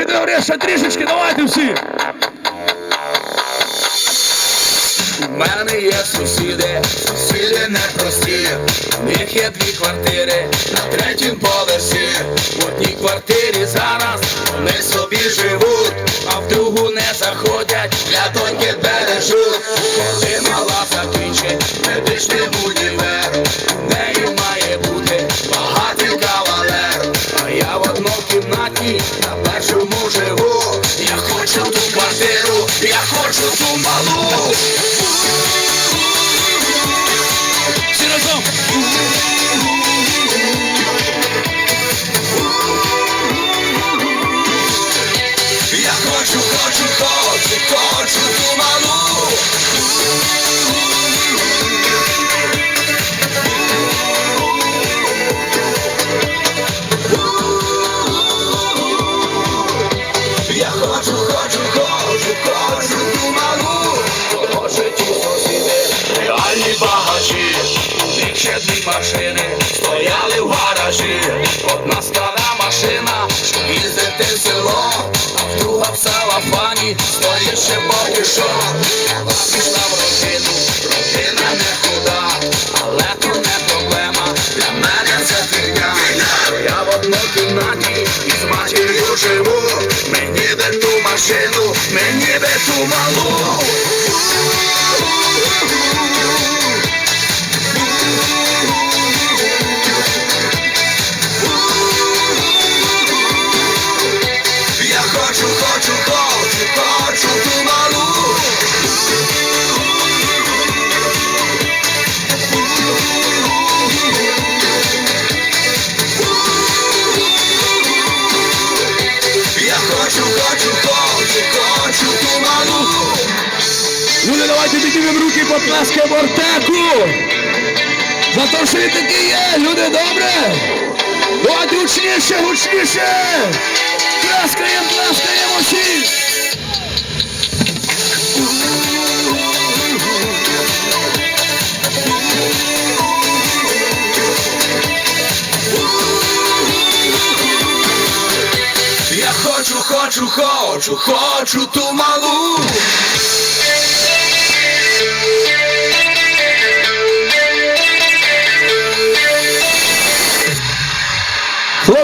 трішечки, добре, ще трішечки, давайте всі. У мене є сусіди, сусіди непрості. У них є дві квартири на третім поверсі. В одній квартирі зараз вони собі живуть, я хочу ту малу. Всі разом. Я хочу, хочу, хочу, хочу ту малу. Я хочу, ще дві машини стояли в гаражі. Одна стара машина, щоб їздити в село, а друга в салафані, стоїть ще поки що. Пішла в родину, родина не худа, але то не проблема. Для мене це фігня. Я в однокімнаті із матір'ю живу. Мені би ту машину, мені би ту малу. Люди, давайте піднімемо руки, поплескаємо Артеку. За те, що він такий є, люди, добре? Давайте гучніше, гучніше. Плескаємо, плескаємо всі. Я хочу, хочу, хочу, хочу ту малу.